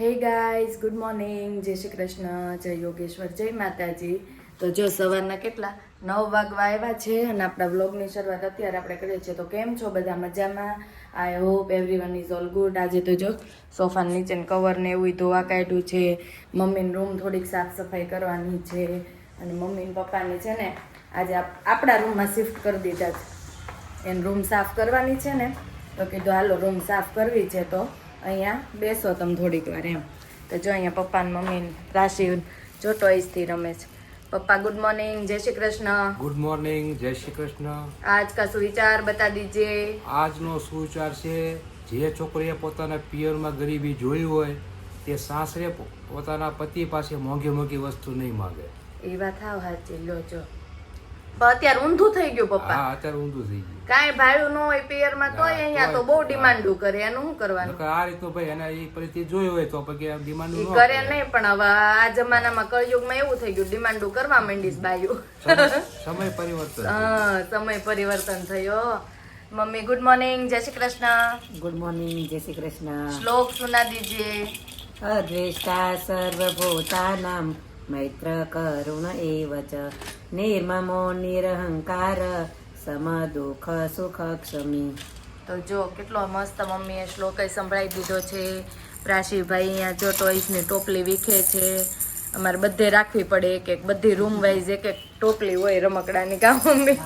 Hey guys good morning જય શ્રી કૃષ્ણ, જય યોગેશ્વર, જય માતાજી. તો જો સવારના કેટલા? નવ વાગવા આવ્યા છે અને આપણા વ્લોગની શરૂઆત અત્યારે આપણે કરીએ છીએ. તો કેમ છો બધા? મજામાં? I hope everyone is all good આજે તો જો સોફા નીચે કવર ને એવું ધોવા કાઢ્યું છે. મમ્મીની રૂમ થોડીક સાફ સફાઈ કરવાની છે. અને મમ્મી પપ્પાની છે ને આજે આપ- આપણા રૂમમાં શિફ્ટ કરી દીધા છે. એને રૂમ સાફ કરવાની છે ને. તો કીધું, હાલો રૂમ સાફ કરવી છે તો અહીંયા બેસો તમે થોડીક વાર એમ. તો જો અહીંયા પપ્પા ને મમ્મી રાશિ જો ટોઈસથી રમે છે. પપ્પા ગુડ મોર્નિંગ જય શ્રી કૃષ્ણ. ગુડ મોર્નિંગ જય શ્રી કૃષ્ણ. આજ કા સુવિચાર બતા દીજે. આજનો સુવિચાર છે જે છોકરીએ પોતાના પિયરમાં ગરીબી જોઈ હોય તે સાસરે પોતાના પતિ પાસે મોંઘી મોંઘી વસ્તુ નહીં માગે. એ વાત આવ હાચી લો જો. અત્યારે ઊંધું થઈ ગયું પપ્પા. હા અત્યારે ઊંધું થઈ ગયું. કાંઈ ભાડું ન હોય પિયરમાં તોય હા, અહીંયા તો બહુ ડિમાન્ડું કરે એનું શું કરવાનું? આ રીતનું ભાઈ એના એ પરિસ્થિતિ જોઈ હોય તો પછી ડિમાન્ડ કરે. નહીં પણ હવે આ જમાનામાં કળયુગમાં એવું થઈ ગયું ડિમાન્ડું કરવા માંડીશ બાયું. સમય- પરિવર્તન હા સમય પરિવર્તન થયો. મમ્મી ગુડ મોર્નિંગ જય શ્રી કૃષ્ણ. ગુડ મોર્નિંગ જય શ્રી કૃષ્ણ. શ્લોક સુના દીजिए અદ્વેષ્ટા સર્વભૂતાનામ. મૈત્ર કરુણ એવ ચ નિર્મમો નિરહંકાર સમ દુઃખ સુખ ક્ષમી તો જો કેટલો મસ્ત મમ્મીએ શ્લોક સંભળાવી દીધો છે. પ્રાશીભાઈ અહીંયા જો ટોઈસની ટોપલી વીખે છે. અમારે બધે રાખવી પડે એક એક બધી રૂમ વાઇઝ એક એક ટોપલી હોય રમકડાની કા મમ્મી?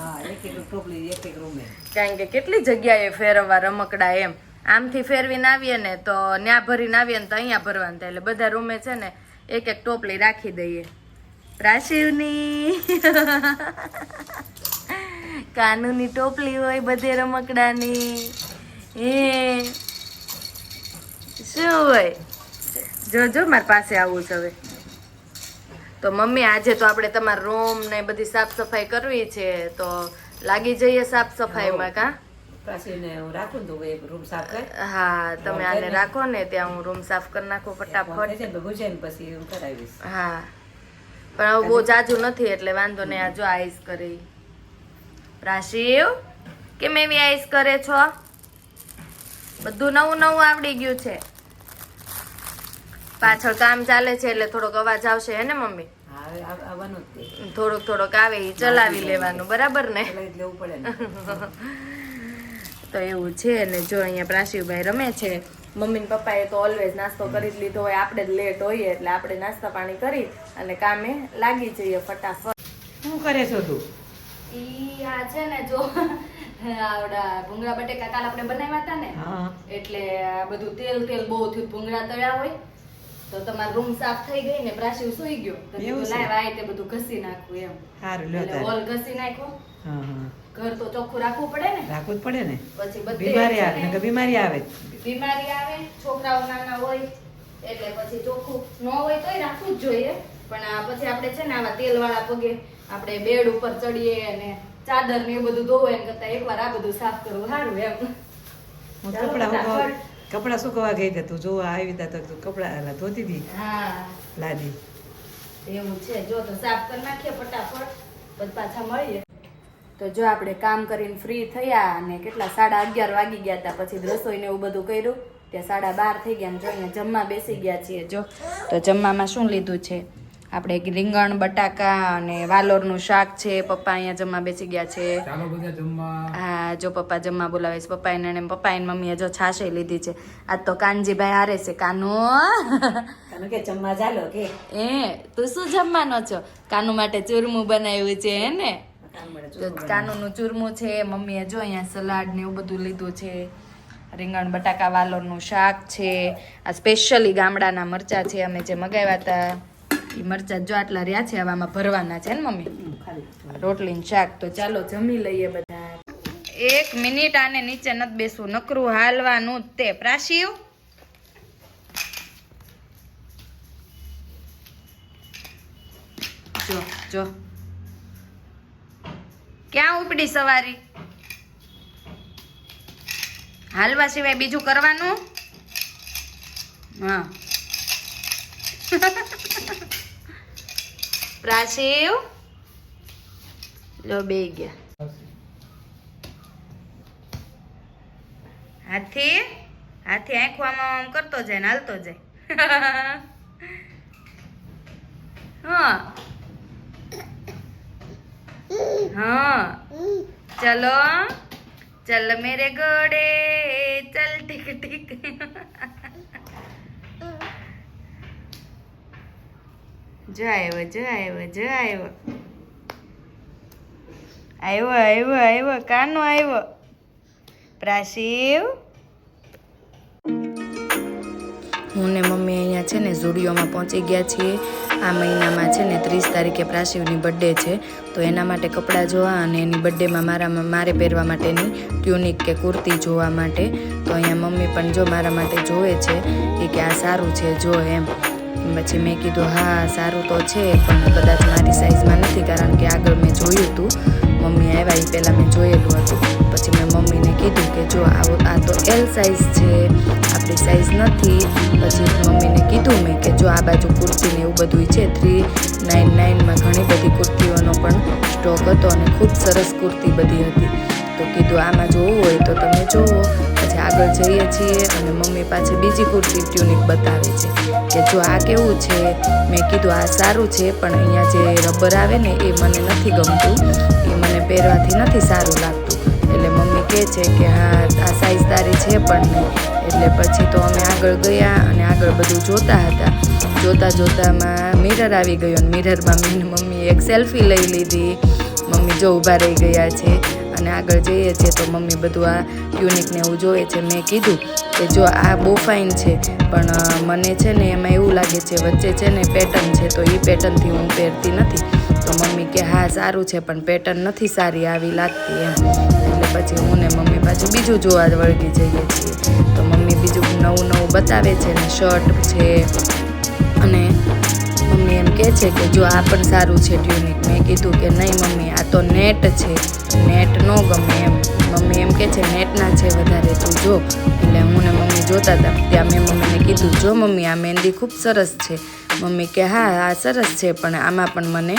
કારણ કે કેટલી જગ્યાએ ફેરવવા રમકડા એમ. આમથી ફેરવીને આવીએ ને તો ન્યા ભરીને આવીએ ને તો અહીંયા ભરવાનું થાય. એટલે બધા રૂમે છે ને એક એક ટોપલી રાખી દઈએ. પ્રાશિવની કાનુની ટોપલી હોય બધે રમકડાની. એ શું હોય? જો જો મારી પાસે આવું છે હવે. તો મમ્મી આજે તો આપણે તમારા રૂમ ને બધી સાફ સફાઈ કરવી છે તો લાગી જઈએ સાફ સફાઈમાં કા? હું રૂમ સાફ હા તમે આને રાખો ને ત્યાં હું રૂમ સાફ કરી નાખું ફટાફટ. હું પણ હવે બહુ જાજુ નથી એટલે વાંધો નહીં આ જો આઈસ કરી. રાશિવ કેમ એવી આઈસ કરે છો? બધું નવું નવું આવડી ગયું છે. પાછળ કામ ચાલે છે એટલે થોડોક અવાજ આવશે હે ને મમ્મી? થોડોક થોડોક આવે એ ચલાવી લેવાનું બરાબર ને? લેવું પડે ને. તો એવું છે ને જો અહીંયા પ્રાશિવભાઈ રમે છે મમ્મી ને પપ્પાએ તો ઓલવેઝ નાસ્તો કરી જ લીધો હોય આપણે જ લેટ હોઈએ એટલે આપણે નાસ્તા પાણી કરી અને કામે લાગી જઈએ ફટાફટ. શું કરે છો તું? ઈ આ છે ને જો આવડા ભૂંગળા બટેકા કાલ આપણે બનાવ્યા હતા ને એટલે બધું તેલ તેલ બહુ થયું ભૂંગળા તળ્યા હોય તો તમારો રૂમ સાફ થઈ ગઈ ને પ્રાશિવ સુઈ ગયો. તો લાવ આ બધું ઘસી નાખવું એમ. સારું લ્યો એટલે ઘસી નાખો હા હા. ઘર તો ચોખ્ખું રાખવું પડે ને? રાખવું જ પડે ને? પછી બીમારી આવે ને? બીમારી આવે બીમારી આવે છોકરાઓ નાના હોય એટલે પછી ચોખ્ખું ન હોય તોય રાખવું જ જોઈએ. પણ આ પછી આપણે છે ને આવા તેલ વાળા પગે આપણે બેડ ઉપર ચડીએ અને ચાદર ને એ બધું ધોવે ને કરતા એકવાર આ બધું સાફ કરવું સારું એમ. કપડા કપડા સુકવા ગઈ તું જોવા આવી હતા તો કપડા ધોતી હતી હા. લાદી. એવું છે. જો તો સાફ કરી નાખીએ ફટાફટ. પછી પાછા મળીએ. તો જો આપણે કામ કરીને ફ્રી થયા અને કેટલા સાડા અગિયાર વાગી ગયા હતા પછી રસોઈ ને એવું બધું કર્યું ત્યાં સાડા બાર થઈ ગયા અને જો અહીંયા જમવા બેસી ગયા છીએ જો. તો જમવામાં શું લીધું છે? આપણે રીંગણ બટાકા અને વાલોરનું શાક છે. પપ્પા અહીંયા જમવા બેસી ગયા છે. ચાલો બધા જમવા. હા જો પપ્પા જમવા બોલાવે છે. પપ્પા એને પપ્પા એને મમ્મીએ જો છાશે લીધી છે. આજ તો કાનજીભાઈ હારે છે. કાનો કે જમવા ચાલો કે? એ તું શું જમવાનો છો? કાનુ માટે ચૂરમું બનાવ્યું છે હે ને? તો કાનુનું ચૂરમું છે મમ્મીએ જો અહીંયા સલાડ ને એવું બધું લીધું છે. રીંગણ બટાકા વાલોરનું શાક છે. આ સ્પેશિયલી ગામડાના મરચા છે અમે જે મગાવ્યા હતા એ મરચા જો આટલા રહ્યા છે આવામાં ભરવાના છે ને મમ્મી? રોટલી શાક. તો ચાલો જમી લઈએ બધા. એક મિનિટ આને નીચે નથી બેસવું નકરું હાલવાનું જ તે. પ્રાશિવ? જો જો. ક્યાં ઉપડી સવારી? હાલવા સિવાય બીજું કરવાનું? હા. પ્રાસીવ? લો બે ગયા. હાથી? હાથી આંખો આમ આમ કરતો જાય ને હાલતો જાય. હા. हाँ चलो चल मेरे घोड़े चल टिक टिक જો આવ્યો જો આવ્યો જો આવ્યો આવ્યો આવ્યો આવ્યો કાનો આવ્યો પ્રાશિવ હું ને મમ્મી અહીંયા છે ને ઝુડિયોમાં પહોંચી ગયા છીએ આ મહિનામાં છે ને ત્રીસ તારીખે પ્રાસીવની બર્થડે છે. તો એના માટે કપડાં જોવા અને એની બર્થડેમાં મારા મારે પહેરવા માટેની ટ્યુનિક કે કુર્તી જોવા માટે. તો અહીંયા મમ્મી પણ જો મારા માટે જોવે છે એ કે આ સારું છે, જો એમ. પછી મેં કીધું, હા, સારું તો છે, પણ કદાચ મારી સાઈઝમાં નથી કારણ કે આગળ મેં જોયું હતું મમ્મી આવ્યા એ પહેલાં મેં જોયેલું હતું. મેં મમ્મીને કીધું કે જો આ તો એલ સાઈઝ છે, આપણી સાઇઝ નથી. પછી મમ્મીને કીધું મેં કે જો આ બાજુ કુર્તીને એવું બધું છે થ્રી નાઇન નાઇનમાં ઘણી બધી કુર્તીઓનો પણ સ્ટોક હતો અને ખૂબ સરસ કુર્તી બધી હતી. તો કીધું આમાં જોવું હોય તો તમે જોવો. પછી આગળ જઈએ છીએ અને મમ્મી પાછી બીજી કુર્તી ટ્યુનિક બતાવે છે કે જો આ કેવું છે? મેં કીધું આ સારું છે, પણ અહીંયા જે રબર આવે ને એ મને નથી ગમતું. એ મને પહેરવાથી નથી સારું લાગતું. એટલે કહે છે કે હા, આ સાઈઝ તારી છે પણ નહીં. એટલે પછી તો અમે આગળ ગયા અને આગળ બધું જોતા હતા. જોતા જોતામાં મિરર આવી ગયો અને મિરરમાં મેં મમ્મીએ એક સેલ્ફી લઈ લીધી. મમ્મી જો ઊભા રહી ગયા છે અને આગળ જઈએ છીએ તો મમ્મી બધું આ યુનિકને એવું જોવે છે. મેં કીધું કે જો આ બહુ ફાઇન છે, પણ મને છે ને એમાં એવું લાગે છે, વચ્ચે છે ને પેટર્ન છે, તો એ પેટર્નથી હું પહેરતી નથી. તો મમ્મી કે હા, સારું છે, પણ પેટર્ન નથી સારી, આવી લાગતી એમ. પછી હું ને મમ્મી પાછું બીજું જોવા વળગી જઈએ છીએ. તો મમ્મી બીજું નવું નવું બતાવે છે ને શર્ટ છે. અને મમ્મી એમ કહે છે કે જો આ પણ સારું છે ટ્યુનિક. મેં કીધું કે નહીં મમ્મી, આ તો નેટ છે. નેટ ન ગમે એમ. મમ્મી એમ કહે છે નેટના છે વધારે તું જો. એટલે હું ને મમ્મી જોતા હતા ત્યાં મેં મમ્મીને કીધું, જો મમ્મી, આ મહેંદી ખૂબ સરસ છે. મમ્મી કે હા આ સરસ છે, પણ આમાં પણ મને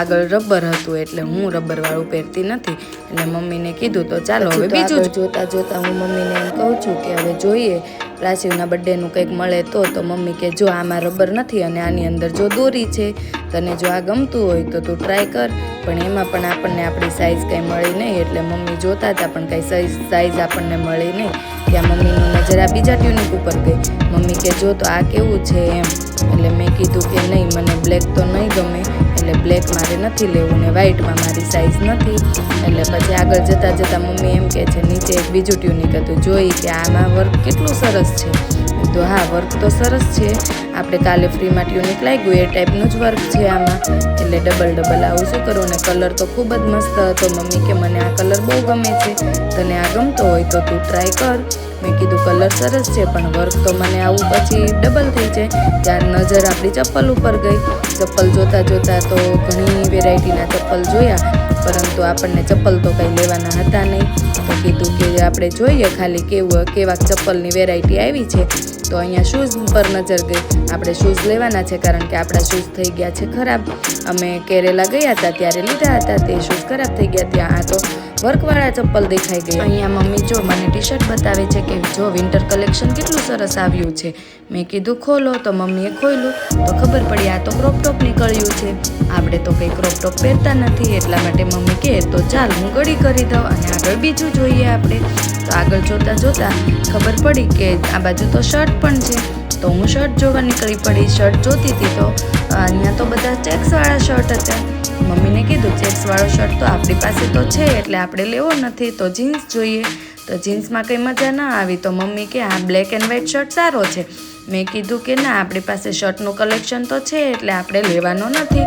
આગળ રબર હતું એટલે હું રબરવાળું પહેરતી નથી. એટલે મમ્મીને કીધું તો ચાલો હવે બીજું જોતા જોતા હું મમ્મીને એમ કહું છું કે હવે જોઈએ પ્રાચીવના બર્થડેનું કંઈક મળે તો તો મમ્મી કે જો આમાં રબર નથી અને આની અંદર જો દોરી છે તને જો આ ગમતું હોય તો તું ટ્રાય કર. પણ એમાં પણ આપણને આપણી સાઇઝ કંઈ મળી નહીં, એટલે મમ્મી જોતા હતા, પણ કંઈ સાઇઝ સાઈઝ આપણને મળી નહીં. ત્યાં મમ્મીની નજર આ બીજા ટ્યુનિક ઉપર ગઈ. મમ્મી કે, જો તો આ કેવું છે એમ. એટલે મેં કીધું કે, નહીં, મને બ્લેક તો નહીં ગમે, એટલે બ્લેક મારે નથી લેવું ને વ્હાઇટમાં મારી સાઇઝ નથી. એટલે પછી આગળ જતાં જતાં મમ્મી એમ કહે છે, નીચે એક બીજું ટ્યુનિક હતું, જોઈ કે આમાં વર્ક કેટલું સરસ છે. તો હા વર્ક તો સરસ છે. આપણે કાલે ફ્રીમાં ટ્યુનિક લાગ્યું, એ ટાઈપનું જ વર્ક છે આમાં. એટલે ડબલ ડબલ આવું શું કરું? ને કલર તો ખૂબ જ મસ્ત હતો. મમ્મી કે મને આ કલર બહુ ગમે છે. તને આ ગમતો હોય તો તું ટ્રાય કર. મેં કીધું કલર સરસ છે, પણ વર્ક તો મને આવું પછી ડબલ થઈ જાય. ત્યાં નજર આપણી ચપ્પલ ઉપર ગઈ. ચપ્પલ જોતાં જોતાં તો ઘણી વેરાયટીના ચપ્પલ જોયા. પરંતુ આપણને ચપ્પલ તો કંઈ લેવાના હતા નહીં. તો કીધું કે આપણે જોઈએ ખાલી કેવું કેવા ચપ્પલની વેરાયટી આવી છે. તો અહીંયા શૂઝ પર નજર ગઈ. આપણે શૂઝ લેવાના છે કારણ કે આપણા શૂઝ થઈ ગયા છે ખરાબ. અમે કેરેલા ગયા હતા ત્યારે લીધા હતા તે શૂઝ ખરાબ થઈ ગયા ત્યાં. આ તો વર્કવાળા ચપ્પલ દેખાઈ ગયા અહીંયા મમ્મી જો મને ટી શર્ટ બતાવે છે કે જો વિન્ટર કલેક્શન કેટલું સરસ આવ્યું છે. મેં કીધું, ખોલો. તો મમ્મીએ ખોલ્યું તો ખબર પડી, આ તો ક્રોપ ટોપ નીકળ્યું છે. આપણે તો કંઈ ક્રોપ ટોપ પહેરતા નથી, એટલા માટે મમ્મી કહે, તો ચાલ, હું ગળી કરી દઉં અને આગળ બીજું જોઈએ આપણે. તો આગળ જોતાં જોતાં ખબર પડી કે આ બાજુ તો શર્ટ પણ છે. તો હું શર્ટ જોવા નીકળી પડી? શર્ટ જોતી હતી તો અહીંયા તો બધા ચેક્સવાળા શર્ટ હતા. મમ્મીને કીધું, ચેક્સવાળો શર્ટ તો આપણી પાસે તો છે, એટલે આપણે લેવો નથી, તો જીન્સ જોઈએ. તો જીન્સમાં કંઈ મજા ના આવી, તો મમ્મી કે, આ બ્લેક એન્ડ વ્હાઇટ શર્ટ સારો છે. મેં કીધું કે, ના, આપણી પાસે શર્ટનું કલેક્શન તો છે, એટલે આપણે લેવાનો નથી.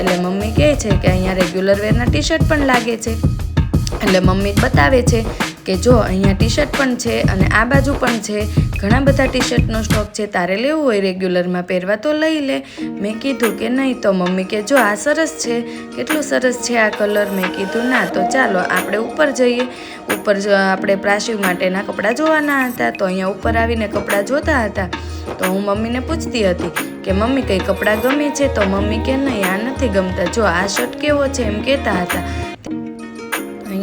એટલે મમ્મી કહે છે કે, અહીંયા રેગ્યુલર વેરના ટી શર્ટ પણ લાગે છે. એટલે મમ્મી બતાવે છે કે જો અહીંયા ટી શર્ટ પણ છે અને આ બાજુ પણ છે, ઘણા બધા ટી શર્ટનો સ્ટોક છે, તારે લેવું હોય રેગ્યુલરમાં પહેરવા તો લઈ લે. મેં કીધું કે નહીં તો મમ્મી કે જો આ સરસ છે, કેટલું સરસ છે આ કલર મેં કીધું, ના, તો ચાલો આપણે ઉપર જઈએ. ઉપર આપણે પ્રાસીવ માટેના કપડાં જોવાના હતા, તો અહીંયા ઉપર આવીને કપડાં જોતા હતા. તો હું મમ્મીને પૂછતી હતી કે, મમ્મી, કંઈ કપડાં ગમે છે? તો મમ્મી કે, નહીં, આ નથી ગમતા. જો આ શર્ટ કેવો છે? એમ કહેતા હતા.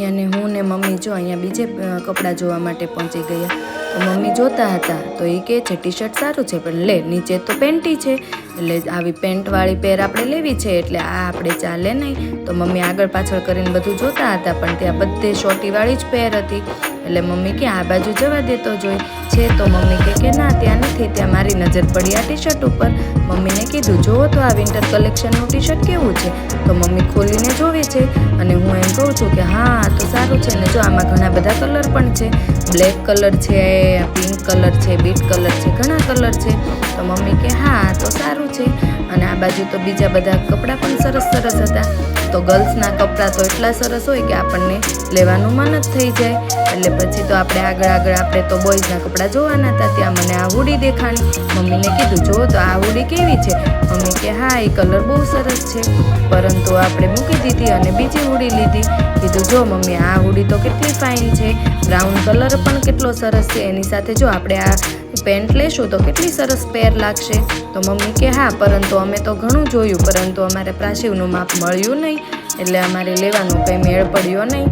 અહીંયા ને હું ને મમ્મી જો અહીંયા બીજે કપડાં જોવા માટે પહોંચી ગયા. તો મમ્મી જોતા હતા, તો એ કહે છે ટી શર્ટ સારું છે, પણ લે, નીચે તો પેન્ટી છે, એટલે આવી પેન્ટવાળી પેર આપણે લેવી છે, એટલે આ આપણે ચાલે નહીં. તો મમ્મી આગળ પાછળ કરીને બધું જોતા હતા, પણ ત્યાં બધે શોર્ટીવાળી જ પેર હતી. એટલે મમ્મી કે આ બાજુ જવા દેતો જોઈ. છે તો મમ્મી કે કે ના, ત્યાં નથી, ત્યાં મારી નજર પડી આ ટી શર્ટ ઉપર. મમ્મીને કીધું, જુઓ તો આ વિન્ટર કલેક્શનનું ટી શર્ટ કેવું છે. તો મમ્મી ખોલીને જોવે છે અને હું એમ કહું છું કે હા તો સારું છે ને જો આમાં ઘણા બધા કલર પણ છે. બ્લેક કલર છે પિંક કલર છે બીટ કલર છે, ઘણા કલર છે. તો મમ્મી કે હા તો સારું છે. અને આ બાજુ તો બીજા બધા કપડાં પણ સરસ સરસ હતા. તો ગર્લ્સના કપડાં તો એટલા સરસ હોય કે આપણને લેવાનું મન જ થઈ જાય. એટલે પછી તો આપણે આગળ આગળ આપણે તો બોયઝના કપડાં જોવાના હતા, ત્યાં મને આ હુડી દેખાણી. મમ્મીને કીધું, જો, તો આ હુડી કેવી છે? મમ્મી કે, હા, એ કલર બહુ સરસ છે. પરંતુ આપણે મૂકી દીધી અને બીજી હુડી લીધી. કીધું, જો, મમ્મી, આ હુડી તો કેટલી ફાઇન છે. બ્રાઉન કલર પણ કેટલો સરસ છે. એની સાથે જો આપણે આ પેન્ટ લેશું તો કેટલી સરસ પેર લાગશે. તો મમ્મી કે, હા, પરંતુ અમે તો ઘણું જોયું, પરંતુ અમારે પ્રાસીવનું માપ મળ્યું નહીં. એટલે અમારે લેવાનું કંઈ મેળ પડ્યો નહીં.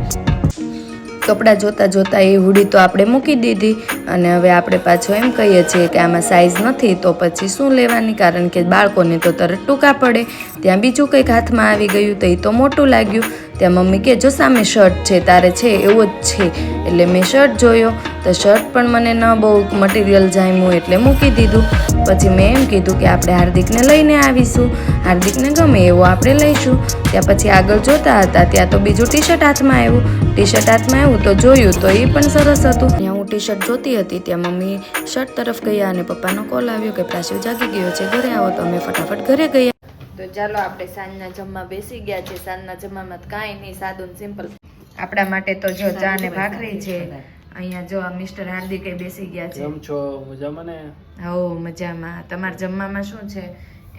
કપડાં જોતાં જોતાં એ હુડી તો આપણે મૂકી દીધી. અને હવે આપણે પાછો એમ કહીએ છીએ કે આમાં સાઇઝ નથી, તો પછી શું લેવાની? કારણ કે બાળકોને તો તરત ટૂંકા પડે. ત્યાં બીજું કંઈક હાથમાં આવી ગયું તો એ તો મોટું લાગ્યું. ત્યાં મમ્મી કે, જો સામે શર્ટ છે, તારે છે, એવો જ છે. એટલે મેં શર્ટ જોયો. તો શર્ટ પણ મને ન બહુ મટીરિયલ જામ્યું એટલે મૂકી દીધું. પછી મેં એમ કીધું કે, આપણે હાર્દિકને લઈને આવીશું. હાર્દિકને ગમે એવો આપણે લઈશું. ત્યાં પછી આગળ જોતા હતા, ત્યાં તો બીજું ટી શર્ટ હાથમાં આવ્યું. ટી શર્ટ હાથમાં આવ્યું તો જોયું તો એ પણ સરસ હતું. ત્યાં હું ટી શર્ટ જોતી હતી. ત્યાં મમ્મી શર્ટ તરફ ગયા અને પપ્પાનો કોલ આવ્યો કે પ્રાશિવ જાગી ગયો છે. ઘરે આવો તો અમે ફટાફટ ઘરે ગયા. તો ચાલો આપણે સાંજના જમવા બેસી ગયા છે સાંજના જમવામાં કાંઈ નહીં સાદું સિમ્પલ. આપણા માટે તો જો ચા ને ભાખરી છે. અહીંયા જો મિસ્ટર હાર્દિકે બેસી ગયા છે. કેમ છો? મજામાં ને? હો મજામાં. તમારે જમવામાં શું છે?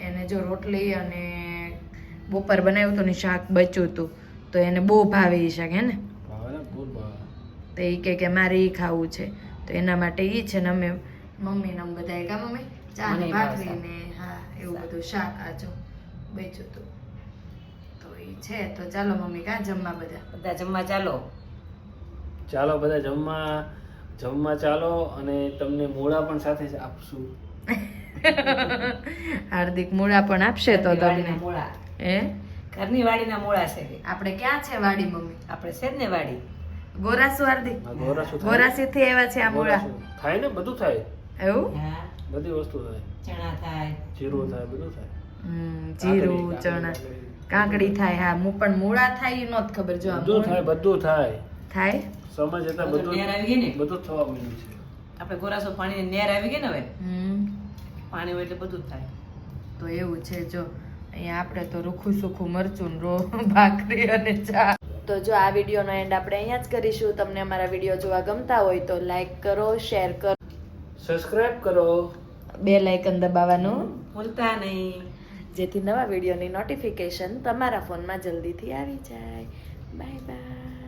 એને જો રોટલી અને બપોર બનાવ્યું હતું ને શાક બચ્યું હતું. તો એને બહુ ભાવે એ શાક હે ને? તો એ કે મારે એ ખાવું છે. તો એના માટે એ છે ને અમે મમ્મીને અમે બધા કા મમ્મી ચા ને ભાખરી ને હા એવું બધું શાક આજો બેચું હતું તો એ છે તો ચાલો મમ્મી કા જમવા બધા? બધા જમવા ચાલો. ચાલો બધા જમવા જમવા ચાલો અને તમને મોળા પણ સાથે જ આપશું. હાર્દિક મોળા પણ આપશે તો ઘરની વાડીના તમને. મોળા હે? ઘરની વાડીના મોળા છે આપણે ક્યાં છે વાડી મમ્મી? આપણે છે જ ને વાડી. ગોરાસુ હાર્દિક આ ગોરાસી થી આવ્યા છે આ મૂળા? થાય ને? બધું થાય. એવું? હા. બધી વસ્તુ થાય. ચણા થાય. જીરું થાય બધું થાય. જીરું ચણા. કાકડી, થાય હા. હું પણ મૂળા થાય એ નોત ખબર જો બધું થાય બધું થાય. થાય? સમજ હતા બધું નેર આવી ગઈ ને? બધું થવા મળ્યું છે. આપણે ગોરાસો પાણી નેર આવી ગઈ ને હવે? હમ. પાણી હોય એટલે બધું જ થાય. તો એવું છે જો. અહીંયા આપણે તો રૂખું સુખું મરચું રો ભાખરી અને ચા. તો જો આ વિડીયોનો એન્ડ આપણે અહીંયા જ કરીશું. તમને અમારા વીડિયો જોવા ગમતા હોય તો લાઈક કરો શેર કરો. સબસ્ક્રાઇબ કરો. બે લાઇકન દબાવવાનું ભૂલતા નહીં. જેથી નવા વિડીયોની નોટિફિકેશન તમારા ફોનમાં જલ્દીથી આવી જાય. Bye bye